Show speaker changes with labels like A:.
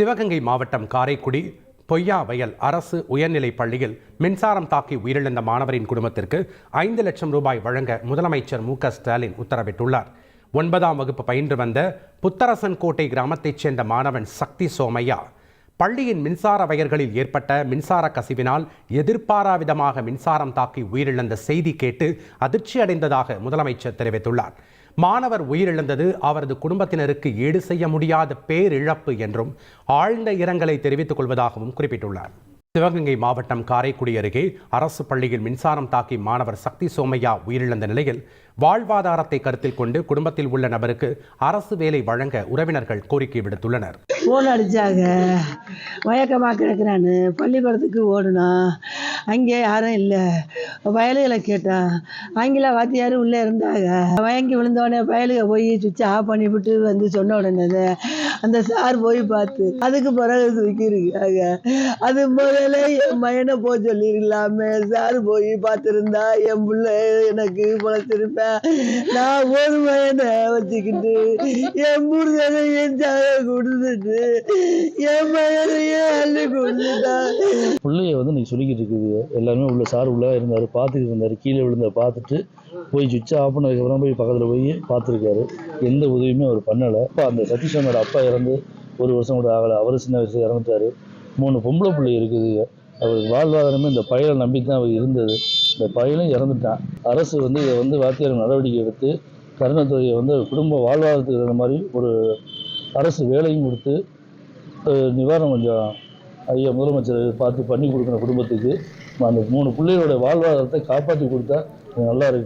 A: சிவகங்கை மாவட்டம் காரைக்குடி பொய்யா வயல் அரசு உயர்நிலைப் பள்ளியில் மின்சாரம் தாக்கி உயிரிழந்த மாணவரின் குடும்பத்திற்கு ஐந்து லட்சம் ரூபாய் வழங்க முதலமைச்சர் மு க ஸ்டாலின் உத்தரவிட்டுள்ளார். ஒன்பதாம் வகுப்பு பயின்று வந்த புத்தரசன் கோட்டை கிராமத்தைச் சேர்ந்த மாணவன் சக்தி சோமையா பள்ளியின் மின்சார வயர்களில் ஏற்பட்ட மின்சார கசிவினால் எதிர்பாராவிதமாக மின்சாரம் தாக்கி உயிரிழந்த செய்தி கேட்டு அதிர்ச்சி அடைந்ததாக முதலமைச்சர் தெரிவித்துள்ளார். மாணவர் உயிரிழந்தது அவரது குடும்பத்தினருக்கு ஈடு செய்ய முடியாத பேரிழப்பு என்றும் ஆழ்ந்த இரங்கலை தெரிவித்துக் கொள்வதாகவும் குறிப்பிட்டுள்ளார். சிவகங்கை மாவட்டம் காரைக்குடி அருகே அரசு பள்ளியில் மின்சாரம் தாக்கி மாணவர் சக்தி சோமையா உயிரிழந்த நிலையில் வாழ்வாதாரத்தை கருத்தில் கொண்டு குடும்பத்தில் உள்ள நபருக்கு அரசு வேலை வழங்க உறவினர்கள் கோரிக்கை விடுத்துள்ளனர்.
B: ஃபோன் அடித்தாங்க மயக்கமாக கிடக்கிறான்னு பள்ளிக்கூடத்துக்கு ஓடுனோம் அங்கே யாரும் இல்லை. வயலுகளை கேட்டான். ஆங்கில வாத்தியாரும் உள்ளே இருந்தாங்க. வயங்கி விழுந்தோடனே வயலுக போய் சுவிட்சை ஆஃப் பண்ணிவிட்டு வந்து சொன்ன உடனே தான் அந்த சார் போய் பார்த்து அதுக்கு பிறகு தூக்கியிருக்காங்க அது முதல்ல என் பையனை போக சொல்லிருக்கலாமே சார் போய் பார்த்துருந்தா என் பிள்ளை எனக்கு பொழைச்சிருப்பேன். நான் ஒரு பையனை வச்சுக்கிட்டு என் முருகனை என் சாக கொடுத்துட்டு என் பையனையே அள்ளி கொடுத்துட்டா
C: பிள்ளைய வந்து நீ சொல்லிக்கிட்டு இருக்குது. எல்லாருமே உள்ள சார் உள்ள இருந்தார். பார்த்துக்கிட்டு இருந்தார். கீழே விழுந்த பார்த்துட்டு போய் சுவிட்ச் ஆஃப் பண்ணதுக்கப்புறம் போய் பக்கத்தில் போய் பார்த்துருக்காரு. எந்த உதவியுமே அவர் பண்ணலை. அப்போ அந்த சதீஷனோட அப்பா இறந்து ஒரு வருஷம் கூட ஆகலை. அவர் சின்ன வயசுல இறந்துட்டாரு. மூணு பொம்பளை பிள்ளை இருக்குது. அவருக்கு வாழ்வாதாரமே இந்த பயலை நம்பி தான் அவர் இருந்தது. இந்த பயலும் இறந்துட்டான். அரசு வந்து இதை வந்து வாத்தியார் நடவடிக்கை எடுத்து கருணத்தொகையை வந்து குடும்ப வாழ்வாதாரத்துக்கு தகுந்த மாதிரி ஒரு அரசு வேலையும் கொடுத்து நிவாரணம் கொஞ்சம் ஐயா முதலமைச்சர் பார்த்து பண்ணி கொடுக்குற குடும்பத்துக்கு அந்த மூணு பிள்ளைகளோட வாழ்வாதாரத்தை காப்பாற்றி கொடுத்தா நல்லா இருக்கு.